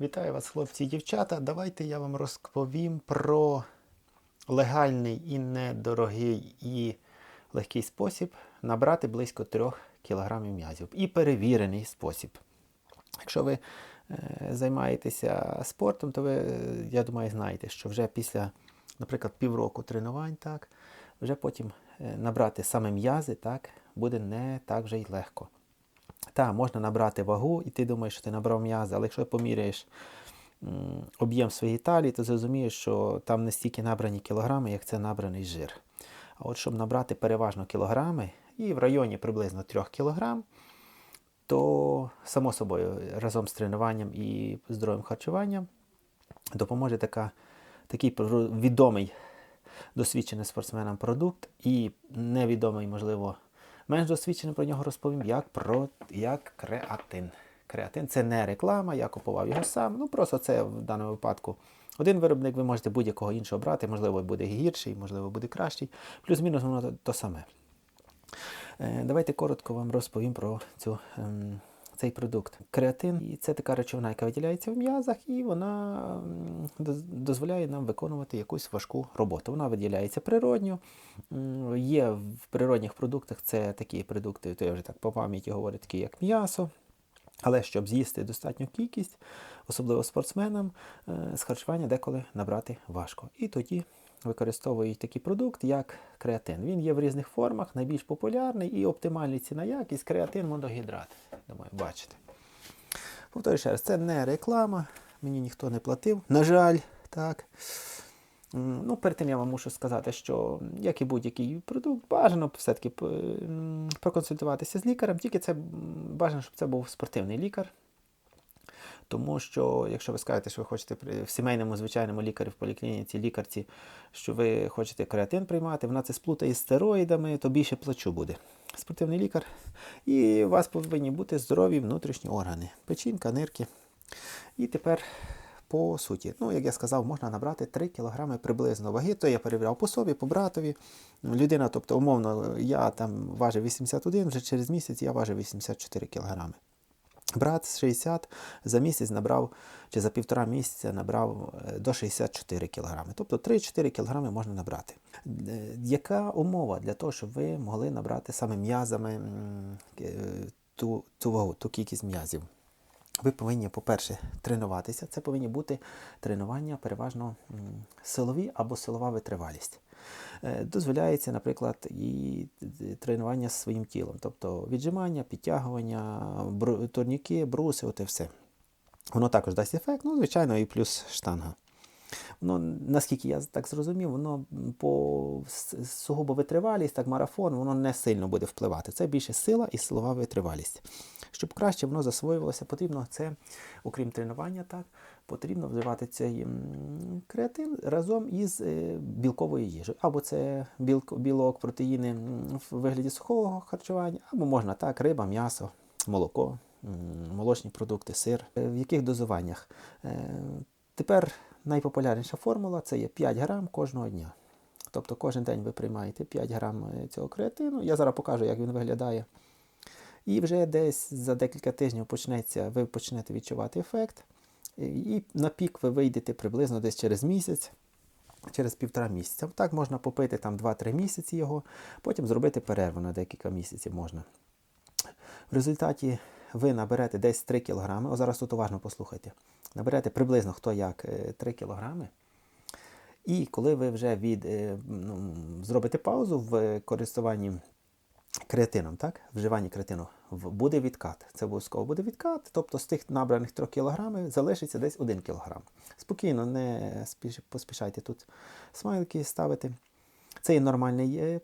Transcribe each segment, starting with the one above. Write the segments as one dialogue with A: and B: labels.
A: Вітаю вас, хлопці і дівчата. Давайте я вам розповім про легальний і недорогий і легкий спосіб набрати близько 3 кг м'язів. І перевірений спосіб. Якщо ви е, займаєтеся спортом, то ви, я думаю, знаєте, що вже після, наприклад, півроку тренувань, так, вже потім е, набрати саме м'язи так, буде не так вже й легко. Так, можна набрати вагу, і ти думаєш, що ти набрав м'язи, але якщо поміряєш об'єм своєї талії, то зрозумієш, що там не стільки набрані кілограми, як це набраний жир. А от щоб набрати переважно кілограми, і в районі приблизно 3 кілограм, то само собою разом з тренуванням і здоровим харчуванням допоможе така, такий відомий досвідчений спортсменам продукт і невідомий, можливо, менш досвідченим про нього розповім, як про як креатин. Креатин це не реклама, я купував його сам. Ну просто це в даному випадку один виробник, ви можете будь-якого іншого брати, можливо, буде гірший, можливо, буде кращий. Плюс-мінус воно то, то саме. Е, Давайте коротко вам розповім про цю, ем, цей продукт. Креатин і це така речовина, яка виділяється в м'язах, і вона дозволяє нам виконувати якусь важку роботу. Вона виділяється природньо. Є в природних продуктах це такі продукти, то я вже так по пам'яті говорю, такі як м'ясо. Але щоб з'їсти достатню кількість, особливо спортсменам, е, з харчування деколи набрати важко. І тоді використовують такий продукт, як креатин. Він є в різних формах, найбільш популярний і оптимальний ціна якість креатин моногідрат. Думаю, бачите. Повторюю ще раз, це не реклама, мені ніхто не платив. На жаль, так. Ну, перед тим я вам мушу сказати, що як і будь-який продукт, бажано все-таки проконсультуватися з лікарем, тільки це бажано, щоб це був спортивний лікар. Тому що, якщо ви скажете, що ви хочете в сімейному звичайному лікарі в поліклініці, лікарці, що ви хочете креатин приймати, вона це сплутає з стероїдами, то більше плачу буде. Спортивний лікар. І у вас повинні бути здорові внутрішні органи: печінка, нирки. І тепер по суті, ну, як я сказав, можна набрати 3 кг приблизно ваги. То я перевіряв по собі, по братові. Людина, тобто, умовно, я там важив 81, вже через місяць я важив 84 кг. Брат 60 за місяць набрав, чи за півтора місяця набрав е, до 64 кг. Тобто 3-4 кг можна набрати. Е, Яка умова для того, щоб ви могли набрати саме м'язами е, ту, ту вагу, ту кількість м'язів? Ви повинні, по-перше, тренуватися. Це повинні бути тренування переважно силові або силова витривалість. Е, Дозволяється, наприклад, і тренування з своїм тілом, тобто віджимання, підтягування, турніки, бруси, от все. Воно також дасть ефект, ну, звичайно, і плюс штанга. Воно, наскільки я так зрозумів, воно по сугубо витривалість, так марафон, воно не сильно буде впливати. Це більше сила і силова витривалість. Щоб краще воно засвоювалося, потрібно це, окрім тренування, так, потрібно вживати цей креатин разом із е, білковою їжею. Або це білок, протеїни в вигляді сухого харчування, або можна так, риба, м'ясо, молоко, молочні продукти, сир. Е, В яких дозуваннях? Е, Тепер найпопулярніша формула це є 5 грам кожного дня. Тобто кожен день ви приймаєте 5 грам цього креатину. Я зараз покажу, як він виглядає. І вже десь за декілька тижнів почнеться, ви почнете відчувати ефект. І на пік ви вийдете приблизно десь через місяць, через півтора місяця. Так можна попити там 2-3 місяці його, потім зробити перерву на декілька місяців можна. В результаті ви наберете десь 3 кг. О, зараз тут уважно послухайте. Наберете приблизно хто як е, 3 кг. І коли ви вже від, е, ну, зробите паузу в користуванні креатином, так? вживанні креатину, буде відкат. Це обов'язково буде відкат, тобто з тих набраних 3 кг залишиться десь 1 кг. Спокійно, не поспішайте тут смайлики ставити. Це є нормальний е,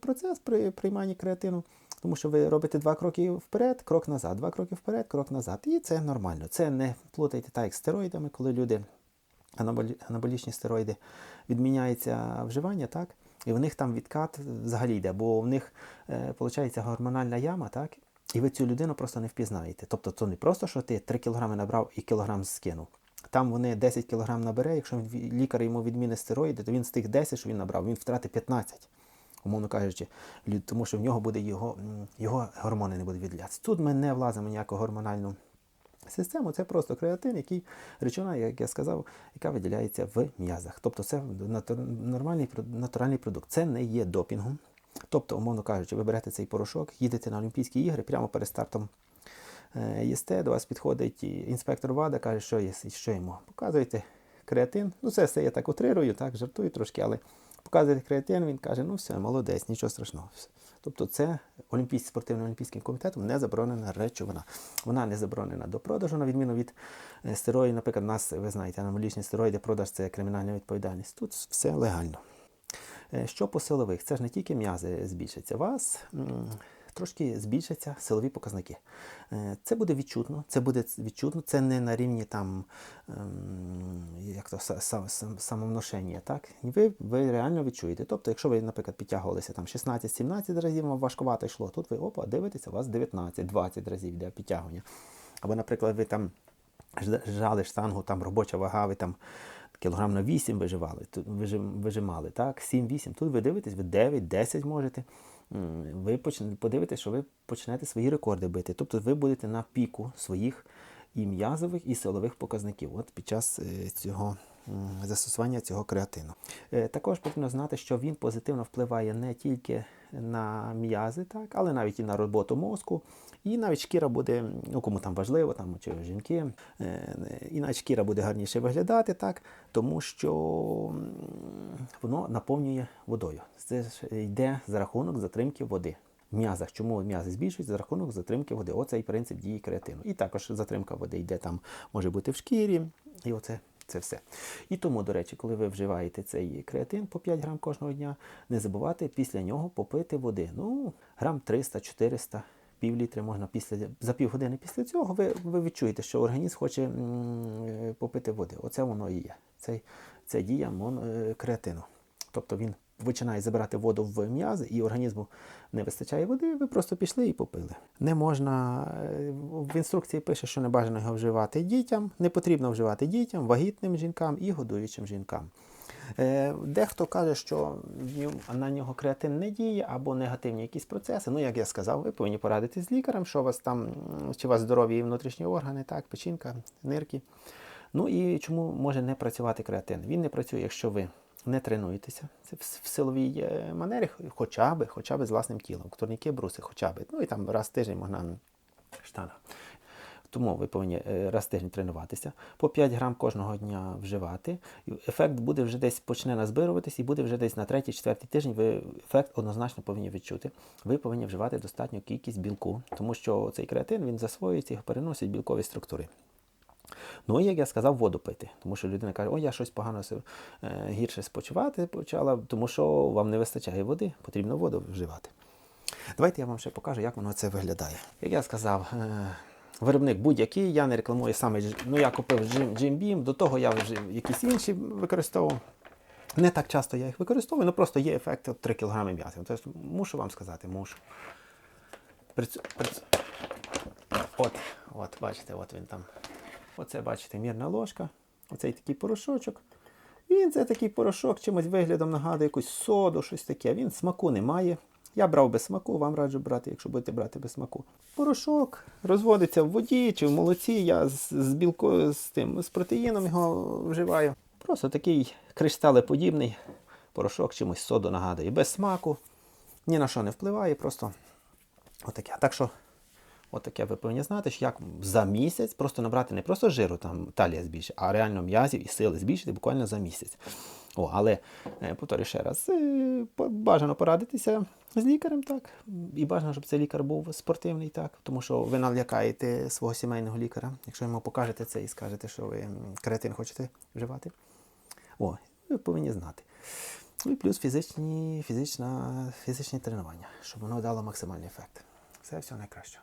A: процес при прийманні креатину, тому що ви робите два кроки вперед, крок назад, два кроки вперед, крок назад. І це нормально. Це не плутайте так, як стероїдами, коли люди анаболі- анаболічні стероїди відміняється вживання, так? І в них там відкат взагалі йде, бо в них е, виходить гормональна яма, так? І ви цю людину просто не впізнаєте. Тобто це не просто, що ти 3 кг набрав і кілограм скинув. Там вони 10 кг набере, якщо лікар йому відмінить стероїди, то він з тих 10, що він набрав, він втратить 15. Умовно кажучи, тому що в нього буде його, його гормони не будуть відділятися. Тут ми не влазимо ніяку гормональну систему це просто креатин, який речовина, як я сказав, яка виділяється в м'язах. Тобто це нормальний натуральний продукт. Це не є допінгом. Тобто, умовно кажучи, ви берете цей порошок, їдете на Олімпійські ігри прямо перед стартом єсте. їсте, до вас підходить інспектор ВАДА, каже, що є, що йому. Показуєте креатин. Ну, це все я так утрирую, так, жартую трошки, але показуєте креатин, він каже, ну все, молодець, нічого страшного. Тобто це Олімпійським спортивним олімпійським комітетом не заборонена речовина. Вона не заборонена до продажу, на відміну від е, стероїдів. Наприклад, нас, ви знаєте, анаболічні стероїди, продаж це кримінальна відповідальність. Тут все легально. Е, Що по силових? Це ж не тільки м'язи збільшаться. Вас трошки збільшаться силові показники. Е, Це буде відчутно, це буде відчутно, це не на рівні там ем, як то са- са- сам- самовношення, так? Ви, ви реально відчуєте. Тобто, якщо ви, наприклад, підтягувалися там 16-17 разів, вам важкувато йшло, тут ви опа, дивитеся, у вас 19-20 разів йде підтягування. Або, наприклад, ви там жали штангу, там робоча вага, ви там кілограм на 8 виживали, вижимали, так, 7-8. Тут ви дивитесь, ви 9-10 можете. Ви подивитесь, що ви почнете свої рекорди бити. Тобто ви будете на піку своїх і м'язових, і силових показників от під час е, цього застосування цього креатину. Е, Також потрібно знати, що він позитивно впливає не тільки на м'язи, так, але навіть і на роботу мозку. І навіть шкіра буде, ну кому там важливо, там чи жінки, е, і навіть шкіра буде гарніше виглядати, так, тому що воно наповнює водою. Це ж йде за рахунок затримки води. В м'язах. Чому м'язи збільшуються за рахунок затримки води? Оцей принцип дії креатину. І також затримка води йде там, може бути в шкірі, і оце це все. І тому, до речі, коли ви вживаєте цей креатин по 5 грам кожного дня, не забувайте після нього попити води. Ну, грам 300-400, пів літри можна після за півгодини після цього. Ви, ви відчуєте, що організм хоче м, -м, попити води. Оце воно і є. Це, це дія мон, е, креатину. Тобто він починає забирати воду в м'язи, і організму не вистачає води, ви просто пішли і попили. Не можна е, в інструкції пише, що не бажано його вживати дітям, не потрібно вживати дітям, вагітним жінкам і годуючим жінкам. Е, Дехто каже, що на нього креатин не діє або негативні якісь процеси. Ну, як я сказав, ви повинні порадитись з лікарем, що у вас там, чи у вас здорові внутрішні органи, так, печінка, нирки. Ну і чому може не працювати креатин? Він не працює, якщо ви не тренуєтеся. Це в, силовій е, манері, хоча би, хоча би з власним тілом. Турніки, бруси, хоча би. Ну і там раз в тиждень можна штанга. Тому ви повинні е, раз в тиждень тренуватися, по 5 грам кожного дня вживати. Ефект буде вже десь почне назбируватись і буде вже десь на третій, четвертий тиждень. Ви ефект однозначно повинні відчути. Ви повинні вживати достатню кількість білку, тому що цей креатин він засвоюється і переносить білкові структури. Ну і як я сказав, воду пити. Тому що людина каже, о, я щось погано е, гірше спочивати почала, тому що вам не вистачає води, потрібно воду вживати. Давайте я вам ще покажу, як воно це виглядає. Як я сказав, е, виробник будь-який, я не рекламую саме, ну я купив Jim, Beam, до того я вже якісь інші використовував. Не так часто я їх використовую, ну просто є ефект от 3 кг м'яса. Тобто, мушу вам сказати, мушу. Прицю- прицю- От, от, бачите, от він там. Оце, бачите, мірна ложка. Оцей такий порошочок. Він це такий порошок, чимось виглядом нагадує якусь соду, щось таке. Він смаку не має. Я брав без смаку, вам раджу брати, якщо будете брати без смаку. Порошок розводиться в воді чи в молоці. Я з, з білко, з тим з протеїном його вживаю. Просто такий кришталеподібний порошок чимось соду нагадує. Без смаку, ні на що не впливає, просто отаке. Так що Отаке ви повинні знати, що як за місяць просто набрати не просто жиру, там талія збільшити, а реально м'язів і сили збільшити буквально за місяць. О, але е, повторюю ще раз, е, бажано порадитися з лікарем, так. І бажано, щоб цей лікар був спортивний, так, тому що ви налякаєте свого сімейного лікаря, якщо йому покажете це і скажете, що ви креатин хочете вживати. О, ви повинні знати. Ну і плюс фізичні, фізична, фізичні тренування, щоб воно дало максимальний ефект. Все, все найкраще.